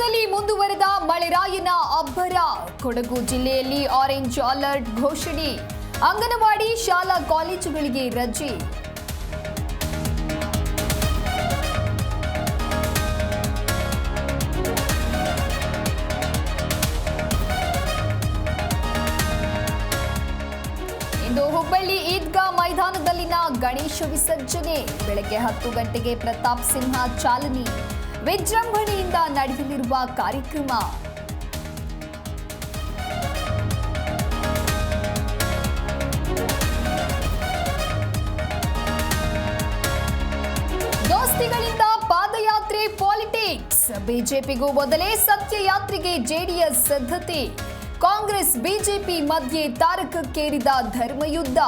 ಕೊಡಗಿನಲ್ಲಿ ಮುಂದುವರೆದ ಮಳೆರಾಯನ ಅಬ್ಬರ. ಕೊಡಗು ಜಿಲ್ಲೆಯಲ್ಲಿ ಆರೆಂಜ್ ಅಲರ್ಟ್ ಘೋಷಣೆ. ಅಂಗನವಾಡಿ ಶಾಲಾ ಕಾಲೇಜುಗಳಿಗೆ ರಜೆ. ಇಂದು ಹುಬ್ಬಳ್ಳಿ ಈದ್ಗಾ ಮೈದಾನದಲ್ಲಿನ ಗಣೇಶ ವಿಸರ್ಜನೆ. ಬೆಳಗ್ಗೆ ಹತ್ತು ಗಂಟೆಗೆ ಪ್ರತಾಪ್ ಸಿಂಹ ಚಾಲನೆ. ವಿಜೃಂಭಣೆಯಿಂದ ನಡೆಯಲಿರುವ ಕಾರ್ಯಕ್ರಮ. ದೋಸ್ತಿಗಳಿಂದ ಪಾದಯಾತ್ರೆ ಪಾಲಿಟಿಕ್ಸ್. ಬಿಜೆಪಿಗೂ ಮೊದಲೇ ಸತ್ಯಯಾತ್ರೆಗೆ ಜೆಡಿಎಸ್ ಸಿದ್ಧತೆ. ಕಾಂಗ್ರೆಸ್, ಬಿಜೆಪಿ ಮಧ್ಯೆ ತಾರಕಕ್ಕೇರಿದ ಧರ್ಮಯುದ್ಧ.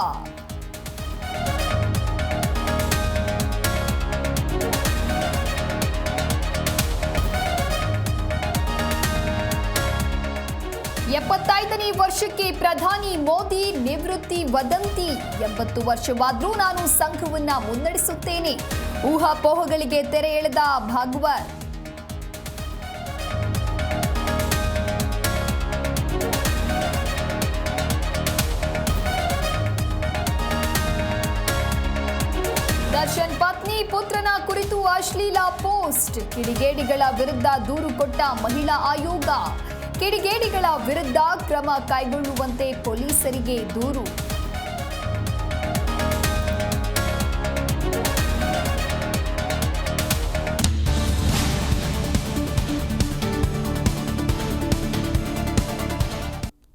ಎಪ್ಪತ್ತೈದನೇ ವರ್ಷಕ್ಕೆ ಪ್ರಧಾನಿ ಮೋದಿ ನಿವೃತ್ತಿ ವದಂತಿ. ಎಂಬತ್ತು ವರ್ಷವಾದರೂ ನಾನು ಸಂಘವನ್ನ ಮುನ್ನಡೆಸುತ್ತೇನೆ. ಊಹಾಪೋಹಗಳಿಗೆ ತೆರೆ ಎಳೆದ ಭಾಗವತ್ ದರ್ಶನ್ ಪತ್ನಿ ಪುತ್ರನ ಕುರಿತು ಅಶ್ಲೀಲ ಪೋಸ್ಟ್. ಕಿಡಿಗೇಡಿಗಳ ವಿರುದ್ಧ ದೂರು ಕೊಟ್ಟ ಮಹಿಳಾ ಆಯೋಗ. ಕಿಡಿಗೇಡಿಗಳ ವಿರುದ್ಧ ಕ್ರಮ ಕೈಗೊಳ್ಳುವಂತೆ ಪೊಲೀಸರಿಗೆ ದೂರು.